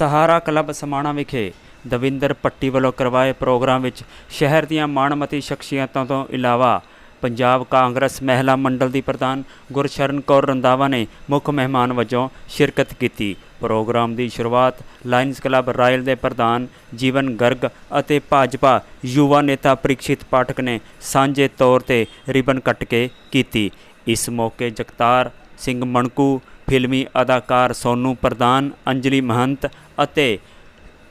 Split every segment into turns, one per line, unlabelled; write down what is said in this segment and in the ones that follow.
ਸਹਾਰਾ ਕਲੱਬ ਸਮਾਣਾ ਵਿਖੇ ਦਵਿੰਦਰ ਪੱਟੀ ਵੱਲੋਂ ਕਰਵਾਏ ਪ੍ਰੋਗਰਾਮ ਵਿੱਚ ਸ਼ਹਿਰ ਦੀਆਂ ਮਾਣਮਤੀ ਸ਼ਖਸੀਅਤਾਂ ਤੋਂ ਇਲਾਵਾ ਪੰਜਾਬ ਕਾਂਗਰਸ ਮਹਿਲਾ ਮੰਡਲ ਦੀ ਪ੍ਰਧਾਨ ਗੁਰਸ਼ਰਨ ਕੌਰ ਰੰਦਾਵਾ ਨੇ ਮੁੱਖ ਮਹਿਮਾਨ ਵਜੋਂ ਸ਼ਿਰਕਤ ਕੀਤੀ। ਪ੍ਰੋਗਰਾਮ ਦੀ ਸ਼ੁਰੂਆਤ ਲਾਇਨਸ ਕਲੱਬ ਰਾਇਲ ਦੇ ਪ੍ਰਧਾਨ ਜੀਵਨ ਗਰਗ ਅਤੇ ਭਾਜਪਾ ਯੁਵਾ ਨੇਤਾ ਪ੍ਰੀਕਸ਼ਿਤ ਪਾਠਕ ਨੇ ਸਾਂਝੇ ਤੌਰ ਤੇ ਰਿਬਨ ਕੱਟ ਕੇ ਕੀਤੀ। ਇਸ ਮੌਕੇ ਜਗਤਾਰ ਸਿੰਘ ਮਣਕੂ, ਫਿਲਮੀ ਅਦਾਕਾਰ ਸੋਨੂ ਪ੍ਰਧਾਨ, ਅੰਜਲੀ ਮਹੰਤ ਅਤੇ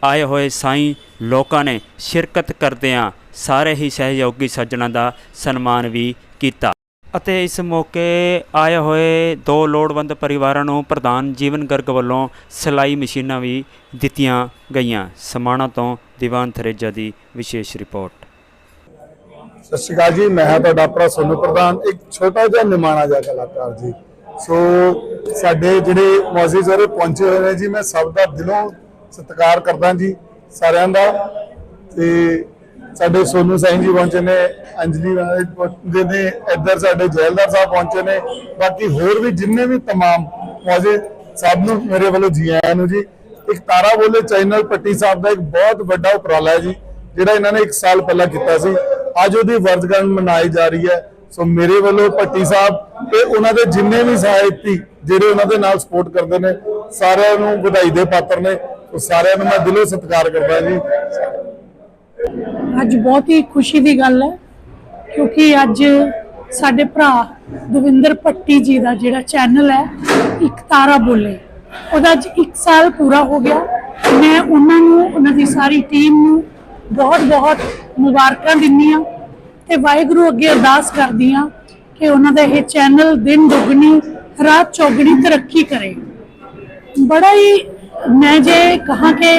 ਆਏ ਹੋਏ ਸਾਈਂ ਲੋਕਾਂ ਨੇ ਸ਼ਿਰਕਤ ਕਰਦਿਆਂ ਸਾਰੇ ਹੀ ਸਹਿਯੋਗੀ ਸੱਜਣਾਂ ਦਾ ਸਨਮਾਨ ਵੀ ਕੀਤਾ। ਅਤੇ ਇਸ ਮੌਕੇ ਆਏ ਹੋਏ ਦੋ ਲੋੜਵੰਦ ਪਰਿਵਾਰਾਂ ਨੂੰ ਪ੍ਰਧਾਨ ਜੀਵਨ ਗਰਗ ਵੱਲੋਂ ਸਿਲਾਈ ਮਸ਼ੀਨਾਂ ਵੀ ਦਿੱਤੀਆਂ ਗਈਆਂ। ਸਮਾਣਾ ਤੋਂ ਦੀਵਾਨ ਥਰੇਜਾ ਦੀ ਵਿਸ਼ੇਸ਼ ਰਿਪੋਰਟ।
ਸਤਿ ਸ਼੍ਰੀ ਅਕਾਲ ਜੀ, ਮੈਂ ਹਾਂ ਤੁਹਾਡਾ ਆਪਣਾ ਸੋਨੂ ਪ੍ਰਧਾਨ, ਇੱਕ ਛੋਟਾ ਜਿਹਾ ਨਿਮਾਣਾ ਜਿਹਾ ਕਲਾਕਾਰ ਜੀ। ਸੋ ਸਾਡੇ ਜਿਹੜੇ ਮੌਜੂਦ ਹੋਰੇ ਪਹੁੰਚੇ ਹੋਏ ਨੇ ਜੀ ਮੈਂ ਸਭ ਦਾ ਦਿਲੋਂ ਸਤਿਕਾਰ ਕਰਦਾ ਜੀ ਸਾਰਿਆਂ ਦਾ ਤੇ ਸਾਡੇ ਸੋਨੂ ਸਾਈਂ ਜੀ ਪਹੁੰਚੇ ਨੇ ਅੰਜਲੀ ਰਾਜ ਪਹੁੰਚੇ ਨੇ ਇੱਧਰ ਸਾਡੇ ਜੈਲਦਾਰ ਸਾਹਿਬ ਪਹੁੰਚੇ ਨੇ ਬਾਕੀ ਹੋਰ ਵੀ ਜਿੰਨੇ ਵੀ तमाम ਮੌਜੂਦ ਸਭ ਨੂੰ ਮੇਰੇ ਵੱਲੋਂ ਜੀ ਆਇਆਂ ਨੂੰ ਜੀ ਇੱਕ ਤਾਰਾ ਬੋਲੇ ਚੈਨਲ ਪੱਟੀ ਸਾਹਿਬ ਦਾ ਇੱਕ ਬਹੁਤ ਵੱਡਾ ਉਪਰਾਲਾ ਹੈ ਜੀ ਜਿਹੜਾ ਇਹਨਾਂ ਨੇ 1 ਸਾਲ ਪਹਿਲਾਂ ਕੀਤਾ ਸੀ ਅੱਜ ਉਹਦੀ ਵਰਧਗੰਢ ਮਨਾਈ ਜਾ ਰਹੀ ਹੈ ਸੋ ਮੇਰੇ ਵੱਲੋਂ ਭੱਟੀ ਸਾਹਿਬ ਤੇ ਉਹਨਾਂ ਦੇ ਜਿੰਨੇ ਵੀ ਸਹਾਇਤੀ ਜਿਹੜੇ ਉਹਨਾਂ ਦੇ ਨਾਲ ਸਪੋਰਟ ਕਰਦੇ ਨੇ, ਸਾਰਿਆਂ ਨੂੰ ਵਧਾਈ ਦੇ ਪਾਤਰ ਨੇ। ਸੋ ਸਾਰਿਆਂ ਨੂੰ ਮੈਂ ਦਿਲੋਂ ਸਤਿਕਾਰ ਕਰਦਾ ਜੀ।
ਅੱਜ ਬਹੁਤ ਹੀ ਖੁਸ਼ੀ ਦੀ ਗੱਲ ਹੈ, ਕਿਉਂਕਿ ਅੱਜ ਸਾਡੇ ਭਰਾ ਦਵਿੰਦਰ ਪੱਟੀ ਜੀ ਦਾ ਜਿਹੜਾ ਚੈਨਲ ਹੈ, ਇੱਕ ਤਾਰਾ ਬੋਲੇ। ਉਹਦਾ ਅੱਜ 1 ਸਾਲ ਪੂਰਾ ਹੋ ਗਿਆ। ਮੈਂ ਉਹਨਾਂ ਨੂੰ, ਉਹਨਾਂ ਦੀ ਸਾਰੀ ਟੀਮ ਨੂੰ ਬਹੁਤ ਬਹੁਤ ਮੁਬਾਰਕਾਂ ਦਿੰਦੀ ਹਾਂ। ਤੇ ਵਾਹਿਗੁਰੂ ਅੱਗੇ ਅਰਦਾਸ ਕਰਦੀ ਹਾਂ ਕਿ ਉਹਨਾਂ ਦਾ ਇਹ ਚੈਨਲ ਦਿਨ ਦੁਗਣੀ, ਰਾਤ ਚੌਗਣੀ ਤਰੱਕੀ ਕਰੇ। ਬੜਾ ਹੀ ਮੈਂ ਜੇ ਕਹਾਂ ਕਿ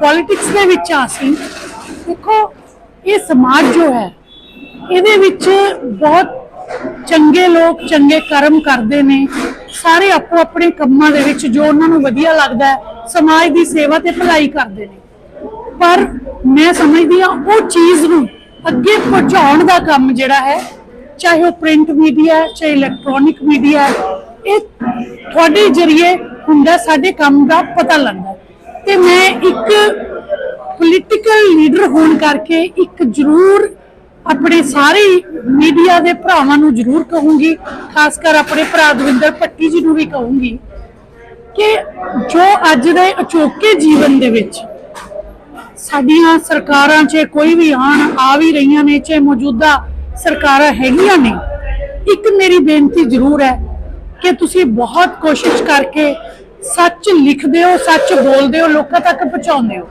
ਪੋਲਿਟਿਕਸ ਦੇ ਵਿੱਚ ਆ ਸੀ, ਦੇਖੋ, ਇਹ ਸਮਾਜ ਜੋ ਹੈ, ਇਹਦੇ ਵਿੱਚ ਬਹੁਤ ਚੰਗੇ ਲੋਕ, ਚੰਗੇ ਕਰਮ ਕਰਦੇ ਨੇ। ਸਾਰੇ ਆਪੋ ਆਪਣੇ ਕੰਮਾਂ ਦੇ ਵਿੱਚ ਜੋ ਉਹਨਾਂ ਨੂੰ ਵਧੀਆ ਲੱਗਦਾ ਹੈ, ਸਮਾਜ ਦੀ ਸੇਵਾ ਤੇ ਭਲਾਈ ਕਰਦੇ ਨੇ। ਪਰ ਮੈਂ ਸਮਝਦੀ ਹਾਂ ਉਹ ਚੀਜ਼ ਨੂੰ ਅੱਗੇ ਪਹੁੰਚਾਉਣ ਦਾ ਕੰਮ ਜਿਹੜਾ ਹੈ, ਚਾਹੇ ਉਹ ਪ੍ਰਿੰਟ ਮੀਡੀਆ ਚਾਹੇ ਇਲੈਕਟ੍ਰੋਨਿਕ ਮੀਡੀਆ ਇਹ ਤੁਹਾਡੇ ਜਰੀਏ ਹੁੰਦਾ, ਸਾਡੇ ਕੰਮ ਦਾ ਪਤਾ ਲੱਗਦਾ ਤੇ ਮੈਂ ਇੱਕ ਪੋਲੀਟੀਕਲ ਲੀਡਰ ਹੋਣ ਕਰਕੇ ਇੱਕ ਜ਼ਰੂਰ ਆਪਣੇ ਸਾਰੇ ਮੀਡੀਆ ਦੇ ਭਰਾਵਾਂ ਨੂੰ ਜ਼ਰੂਰ ਕਹੂੰਗੀ, ਖਾਸ ਕਰ ਆਪਣੇ ਭਰਾ ਦਵਿੰਦਰ ਭੱਟੀ ਜੀ ਨੂੰ ਵੀ ਕਹੂੰਗੀ ਕਿ ਜੋ ਅੱਜ ਦੇ ਅਚੋਕੇ ਜੀਵਨ ਦੇ ਵਿੱਚ ਸਾਡੀਆਂ ਸਰਕਾਰਾਂ 'ਚ ਕੋਈ ਵੀ ਆਣ ਆ ਵੀ ਰਹੀਆਂ ਨੇ, ਚਾਹੇ ਮੌਜੂਦਾ ਸਰਕਾਰਾਂ ਹੈਗੀਆਂ ਨੇ, ਇੱਕ ਮੇਰੀ ਬੇਨਤੀ ਜ਼ਰੂਰ ਹੈ ਕਿ ਤੁਸੀਂ ਬਹੁਤ ਕੋਸ਼ਿਸ਼ ਕਰਕੇ ਸੱਚ ਲਿਖਦੇ ਹੋ, ਸੱਚ ਬੋਲਦੇ ਹੋ, ਲੋਕਾਂ ਤੱਕ ਪਹੁੰਚਾਉਂਦੇ ਹੋ।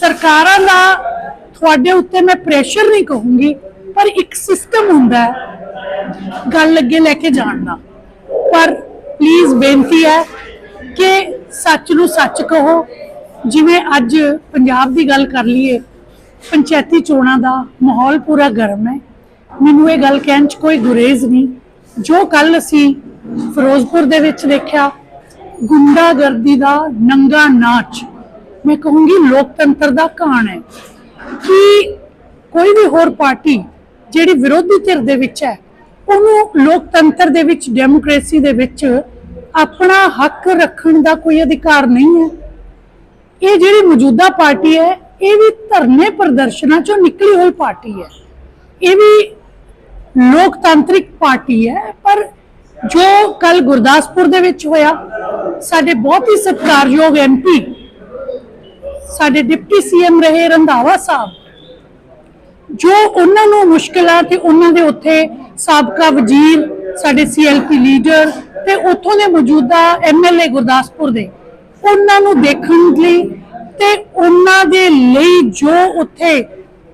ਸਰਕਾਰਾਂ ਦਾ ਤੁਹਾਡੇ ਉੱਤੇ ਮੈਂ ਪ੍ਰੈਸ਼ਰ ਨਹੀਂ ਕਹੂੰਗੀ, ਪਰ ਇੱਕ ਸਿਸਟਮ ਹੁੰਦਾ ਹੈ ਗੱਲ ਅੱਗੇ ਲੈ ਕੇ ਜਾਣ ਦਾ। ਪਰ ਪਲੀਜ਼ ਬੇਨਤੀ ਹੈ ਕਿ ਸੱਚ ਨੂੰ ਸੱਚ ਕਹੋ ਜਿਵੇਂ ਅੱਜ ਪੰਜਾਬ ਦੀ ਗੱਲ ਕਰ ਲਈਏ, ਪੰਚਾਇਤੀ ਚੋਣਾਂ ਦਾ ਮਾਹੌਲ ਪੂਰਾ ਗਰਮ ਹੈ। ਮੈਨੂੰ ਇਹ ਗੱਲ ਕਹਿਣ 'ਚ ਕੋਈ ਗੁਰੇਜ਼ ਨਹੀਂ। ਜੋ ਕੱਲ ਅਸੀਂ ਫਿਰੋਜ਼ਪੁਰ ਦੇ ਵਿੱਚ ਦੇਖਿਆ, ਗੁੰਡਾਗਰਦੀ ਦਾ ਨੰਗਾ ਨਾਚ, ਮੈਂ ਕਹੂੰਗੀ ਲੋਕਤੰਤਰ ਦਾ ਕਹਾਣ ਹੈ। ਕਿ ਕੋਈ ਵੀ ਹੋਰ ਪਾਰਟੀ ਜਿਹੜੀ ਵਿਰੋਧੀ ਧਿਰ ਦੇ ਵਿੱਚ ਹੈ, ਉਹਨੂੰ ਲੋਕਤੰਤਰ ਦੇ ਵਿੱਚ, ਡੈਮੋਕ੍ਰੇਸੀ ਦੇ ਵਿੱਚ ਆਪਣਾ ਹੱਕ ਰੱਖਣ ਦਾ ਕੋਈ ਅਧਿਕਾਰ ਨਹੀਂ ਹੈ? ਇਹ ਜਿਹੜੀ ਮੌਜੂਦਾ ਪਾਰਟੀ ਹੈ, ਇਹ ਵੀ ਧਰਨੇ ਪ੍ਰਦਰਸ਼ਨਾਂ ਚੋਂ ਨਿਕਲੀ ਹੋਈ ਪਾਰਟੀ ਹੈ। ਇਹ ਵੀ ਲੋਕਤਾਂਤਰਿਕ ਪਾਰਟੀ ਹੈ, ਪਰ ਜੋ ਕੱਲ ਗੁਰਦਾਸਪੁਰ ਦੇ ਵਿੱਚ ਹੋਇਆ, ਸਾਡੇ ਬਹੁਤ ਹੀ ਸਤਿਕਾਰਯੋਗ ਐਮਪੀ ਸਾਡੇ ਡਿਪਟੀ ਸੀਐਮ ਰਹੇ ਰੰਧਾਵਾ ਸਾਹਿਬ, ਜੋ ਉਹਨਾਂ ਨੂੰ ਮੁਸ਼ਕਲਾਂ ਤੇ ਉਹਨਾਂ ਦੇ ਉੱਥੇ ਸਾਬਕਾ ਵਜ਼ੀਰ, ਸਾਡੇ ਸੀਐਲਪੀ ਲੀਡਰ ਤੇ ਉੱਥੋਂ ਦੇ ਮੌਜੂਦਾ ਐਮਐਲਏ ਗੁਰਦਾਸਪੁਰ ਦੇ ਉਹਨਾਂ ਨੂੰ ਦੇਖਣ ਲਈ ਤੇ ਉਹਨਾਂ ਦੇ ਲਈ ਜੋ ਉੱਥੇ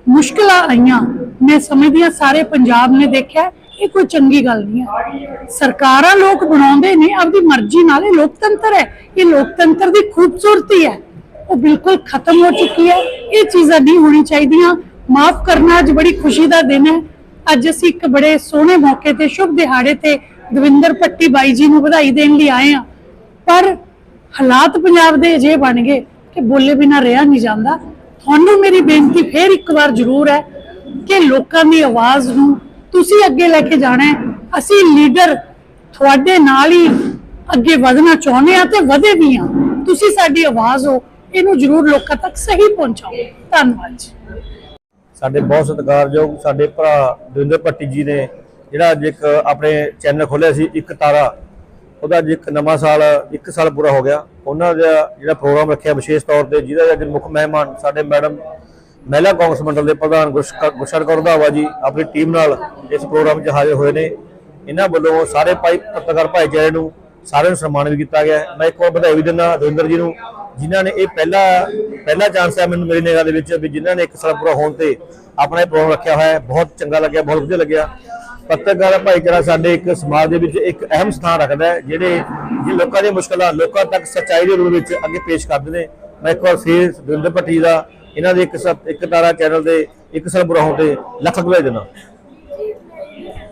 ਮੁਸ਼ਕਲਾਂ ਆਈਆਂ, ਮੈਂ ਸਮਝਦੀ ਹਾਂ ਸਾਰੇ ਪੰਜਾਬ ਨੇ ਦੇਖਿਆ, ਇਹ ਕੋਈ ਚੰਗੀ ਗੱਲ ਨਹੀਂ ਹੈ। ਸਰਕਾਰਾਂ ਲੋਕ ਬਣਾਉਂਦੇ ਨੇ, ਆਪਦੀ ਮਰਜ਼ੀ ਨਾਲ, ਇਹ ਲੋਕਤੰਤਰ ਹੈ, ਇਹ ਲੋਕਤੰਤਰ ਦੀ ਖੂਬਸੂਰਤੀ ਹੈ। ਉਹ ਬਿਲਕੁਲ ਖਤਮ ਹੋ ਚੁੱਕੀ ਹੈ, ਇਹ ਚੀਜ਼ਾਂ ਨਹੀਂ ਹੋਣੀ ਚਾਹੀਦੀਆਂ। ਮਾਫ ਕਰਨਾ ਅੱਜ ਬੜੀ ਖੁਸ਼ੀ ਦਾ ਦਿਨ ਹੈ। ਅੱਜ ਅਸੀਂ ਇੱਕ ਬੜੇ ਸੋਹਣੇ ਮੌਕੇ ਤੇ, ਸ਼ੁਭ ਦਿਹਾੜੇ ਤੇ ਦਵਿੰਦਰ ਪੱਟੀ ਬਾਈ ਜੀ ਨੂੰ ਵਧਾਈ ਦੇਣ ਲਈ ਆਏ ਆ ਪਰ ਹਾਲਾਤ ਪੰਜਾਬ ਦੇ ਅਜੇ ਬਣ ਗਏ ਕਿ ਬੋਲੇ ਬਿਨਾ ਰਿਹਾ ਨਹੀਂ ਜਾਂਦਾ। ਤੁਹਾਨੂੰ ਮੇਰੀ ਬੇਨਤੀ ਫੇਰ ਇੱਕ ਵਾਰ ਜ਼ਰੂਰ ਹੈ ਕਿ ਲੋਕਾਂ ਦੀ ਆਵਾਜ਼ ਨੂੰ ਤੁਸੀਂ ਅੱਗੇ ਲੈ ਕੇ ਜਾਣਾ ਹੈ। ਅਸੀਂ ਲੀਡਰ ਤੁਹਾਡੇ ਨਾਲ ਹੀ ਅੱਗੇ ਵਧਣਾ ਚਾਹੁੰਦੇ ਆ ਤੇ ਵਧੇ ਵੀ ਆ ਤੁਸੀਂ ਸਾਡੀ ਆਵਾਜ਼ ਹੋ, ਇਹਨੂੰ ਜ਼ਰੂਰ ਲੋਕਾਂ ਤੱਕ ਸਹੀ ਪਹੁੰਚਾਓ। ਧੰਨਵਾਦ ਜੀ।
ਸਾਡੇ ਬਹੁਤ ਸਤਿਕਾਰਯੋਗ ਸਾਡੇ ਭਰਾ ਦਵਿੰਦਰ ਭੱਟੀ ਜੀ ਨੇ, ਜਿਹੜਾ ਅੱਜ ਇੱਕ ਆਪਣੇ ਚੈਨਲ ਖੋਲਿਆ ਸੀ, ਇੱਕ ਤਾਰਾ। ਉਹਦਾ ਅੱਜ ਇੱਕ ਨਵਾਂ ਸਾਲ, ਇੱਕ ਸਾਲ ਪੂਰਾ ਹੋ ਗਿਆ। ਉਹਨਾਂ ਦਾ ਜਿਹੜਾ ਪ੍ਰੋਗਰਾਮ ਰੱਖਿਆ ਵਿਸ਼ੇਸ਼ ਤੌਰ ਤੇ, ਜਿਹਦਾ ਅੱਜ ਮੁੱਖ ਮਹਿਮਾਨ ਸਾਡੇ ਮੈਡਮ ਮਹਿਲਾ ਕਾਂਗਰਸ ਮੰਡਲ ਦੇ ਪ੍ਰਧਾਨ ਗੁਰਸ਼- ਗੁਰਸ਼ਰਨ ਕੌਰ ਰੰਧਾਵਾ ਜੀ, ਆਪਣੀ ਟੀਮ ਨਾਲ ਇਸ ਪ੍ਰੋਗਰਾਮ 'ਚ ਹਾਜ਼ਰ ਹੋਏ ਨੇ। ਇਹਨਾਂ ਵੱਲੋਂ ਸਾਰੇ ਭਾਈ ਪੱਤਰਕਾਰ ਭਾਈਚਾਰੇ ਨੂੰ ਸਾਰਿਆਂ ਨੂੰ ਸਨਮਾਨ ਵੀ ਕੀਤਾ ਗਿਆ। ਮੈਂ ਇੱਕ ਵਾਰ ਵਧਾਈ ਵੀ ਦਿੰਦਾ ਰਵਿੰਦਰ ਜੀ ਨੂੰ, ਜਿਨ੍ਹਾਂ ਨੇ ਇਹ ਪਹਿਲਾ ਪਹਿਲਾ ਚਾਂਸ ਹੈ ਮੈਨੂੰ ਮੇਰੀ ਨਿਗਾਹ ਦੇ ਵਿੱਚ ਵੀ ਜਿਨ੍ਹਾਂ ਨੇ ਇੱਕ ਸਾਲ ਪੂਰਾ ਹੋਣ ਤੇ ਆਪਣਾ ਇਹ ਪ੍ਰੋਗਰਾਮ ਰੱਖਿਆ ਹੋਇਆ ਹੈ। ਬਹੁਤ ਚੰਗਾ ਲੱਗਿਆ, ਬਹੁਤ ਵਧੀਆ ਲੱਗਿਆ। ਪੱਤਰਕਾਰ ਭਾਈਚਾਰਾ ਸਾਡੇ ਇੱਕ ਸਮਾਜ ਦੇ ਵਿੱਚ ਇੱਕ ਅਹਿਮ ਸਥਾਨ ਰੱਖਦਾ ਹੈ, ਜਿਹੜੇ ਜੇ ਲੋਕਾਂ ਦੀਆਂ ਮੁਸ਼ਕਲਾਂ ਲੋਕਾਂ ਤੱਕ ਸੱਚਾਈ ਦੇ ਰੂਪ ਵਿੱਚ ਅੱਗੇ ਪੇਸ਼ ਕਰਦੇ ਨੇ। ਮੈਂ ਇੱਕ ਵਾਰ ਫੇਰ ਦਵਿੰਦਰ ਭੱਟੀ ਦਾ ਇਹਨਾਂ ਦੇ ਇੱਕ ਇੱਕ ਤਾਰਾ ਚੈਨਲ ਦੇ ਇੱਕ ਸਾਲ ਤੇ ਲੱਖ ਲੱਖ ਵਧਾਈ ਦਿੰਦਾ